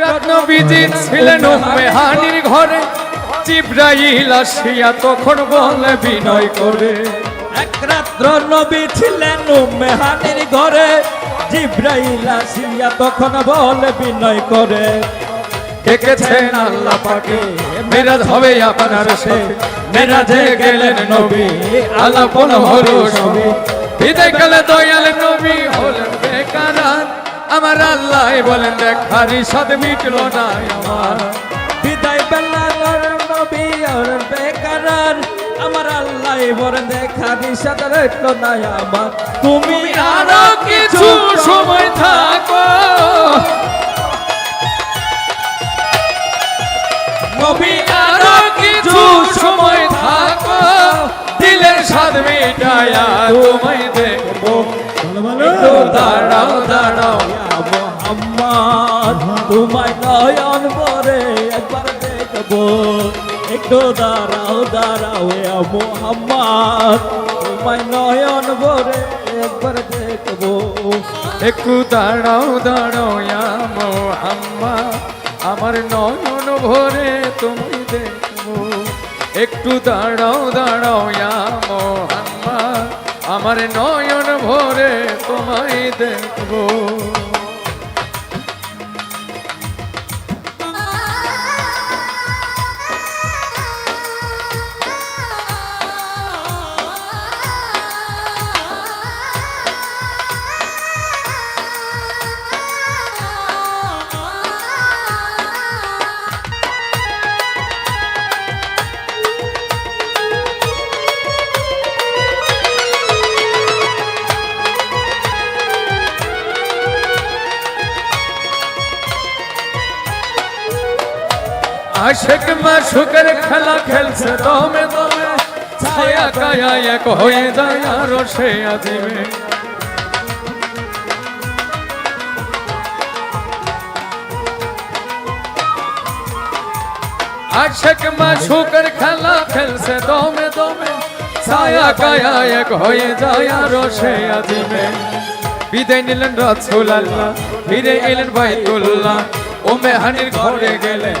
রাত নবীজি ছিলেন উম্মে হানির ঘরে। জিব্রাইল আসিয়া তখন বলে বিনয় করে। এক রাত্র নবী ছিলেন মেহানির ঘরে। জিব্রাইল আসিয়া তখন বলে বিনয় করে। ডেকেছেন আল্লাহ পাকে মেরাজ হবে আপনার সে মেরাজে গেলেন নবী আলাপন হলো সবে। বিদায় কালে দয়াল নবী হলেন বেকারার আমার আল্লাহ বলেন দেখারি সদ মিটল না আমার। বিদায় বেলা বেকারার। আমার আল্লাহ বলেন দেখারি সদ মিটল না আমার। তুমি আরও কিছু সময় দাঁড়াও দাঁড়াও। মোহাম্মদ তোমায় নয়ন বরে একবার দেখব। একটু দাঁড়াও দাঁড়াও মোহাম্মদ তোমায় নয়ন বরে একবার দেখব। একটু দাঁড়াও দাঁড়াও মোহাম্মদ আমার নয়ন ভরে তুমি দেখব। একটু দাঁড়াও দাঁড়াও মোহাম্মদ আমার নয়ন ভরে তোমায় দেখব। আশেক মা সুখের খেলা খেলছে দমে দমে। ছায়া কায়া এক হয়ে যায় আর সে আজিবে। আশেক মা সুখের খেলা খেলছে দমে দমে। ছায়া কায়া এক হয়ে যায় আর সে আজিবে। বিদায় নিলেন রসুল আল্লাহ ফিরে এলেন বাইতুল্লাহ। ও মেহানির ঘরে গেলেন।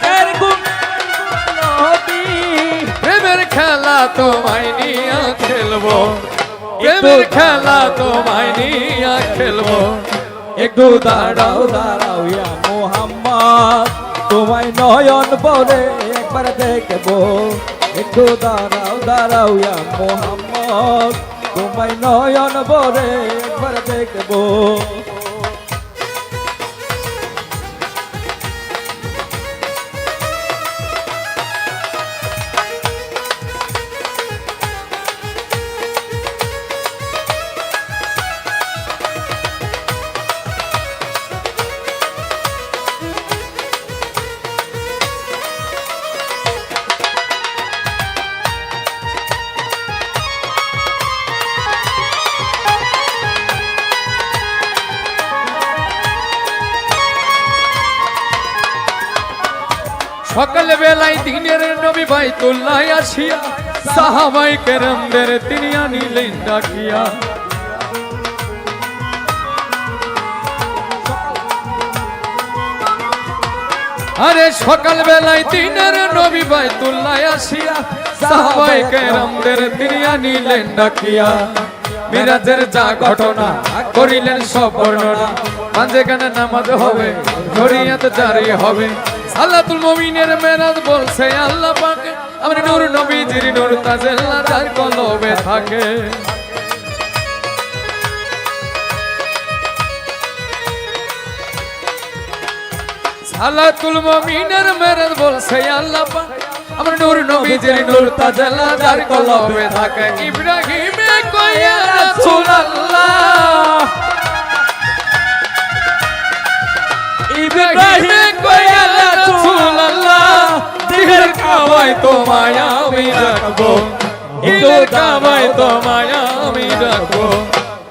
খেলা তোমায় নিয়ে খেলব। প্রেমের খেলা তোমায় নিয়ে খেলব। একটু দাঁড়াও দাঁড়াও ইয়া মোহাম্মদ। তোমায় নয়ন বলে একবার দেখব। একটু দাঁড়াও দাঁড়াও ইয়া মোহাম্মদ। তোমায় নয়ন বলে একবার দেখব। সকাল বেলায় দিনের নবী ভাই বাইতুল্লাহ আসিয়া, সাহাবাই কেরামদের তিনি আনিলেন ডাকিয়া। আরে সকাল বেলায় দিনের নবী ভাই বাইতুল্লাহ আসিয়া, সাহাবাই কেরামদের তিনি আনিলেন ডাকিয়া। মিরাজের যা ঘটনা করিলেন সব বর্ণনা। মাঝে গানে নামাজ হবে, শরিয়াত জারি হবে। সালাতুল মুমিনের মেরাজ বলছে আল্লাহ পাকে। আমার নূর নবীজির নূর তাজেল্লা যার কলবে থাকে। সালাতুল মুমিনের মেরাজ বলছে আল্লাহ পাক। আমার নূর নবীজির নূর তাজেল্লা যার কলবে থাকে। ইব্রাহিমে কইয়া রাসূলুল্লাহ। ইব্রাহিম কাবাই তোমায় আমি ডাকবো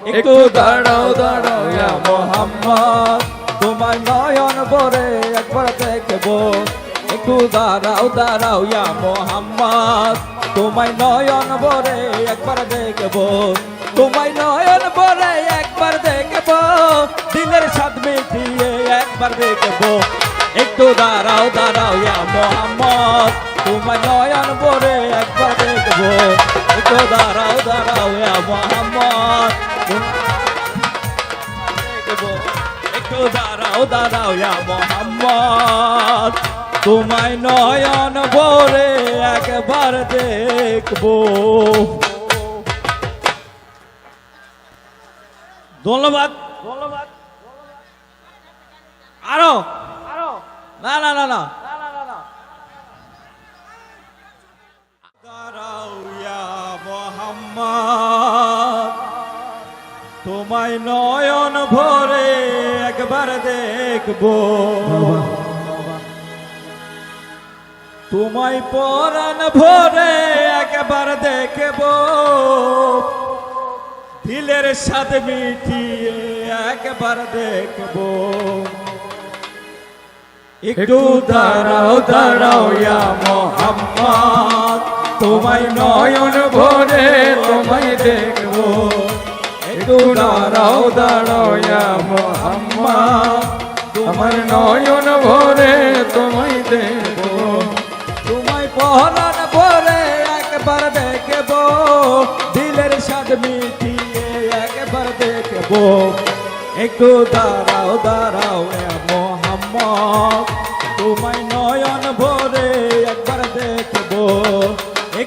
একটু দাঁড়াও দাঁড়াও ইয়া মোহাম্মদ। তোমার নয়ন ভরে একবার দেখব। একটু দাঁড়াও দাঁড়াও ইয়া মোহাম্মদ। তোমায় নয়ন ভরে একবার দেখব। তোমায় নয়ন ভরে একবার দেখব। দিলের স্বাদ মিটিয়ে একবার দেখব। একটু দাঁড়াও দাঁড়াও ইয়া মোহাম্মদ। তোমায় নয়ন ভরে একবার একটু দাঁড়াও দাঁড়াও মোহাম্মদ একটু দাঁড়াও দাঁড়াও মোহাম্মদ তোমায় নয়ন ভরে একবার দেখব ধন্যবাদ। ধন্যবাদ আরও আরও। না না না না। মোহাম্মদ তোমায় নয়ন ভরে একবার দেখব। তোমায় পরাণ ভরে একবার দেখব। দিলের সাথে মিটিয়ে একবার দেখব। একটু দাঁড়াও দাঁড়াও ইয়া মোহাম্মদ। তোমায় নয়ন ভরে তোমায় দেখব। একটু দাঁড়াও ইয়া মোহাম্মদ নয়ন ভরে তোমায় দেখব। তোমায় পহরান ভরে একবার দেখব, দিলের স্বাদ মিটিয়ে একবার দেখব। একটু দাঁড়াও দাঁড়াও মোহাম্মদ তোমায় নয়ন ভরে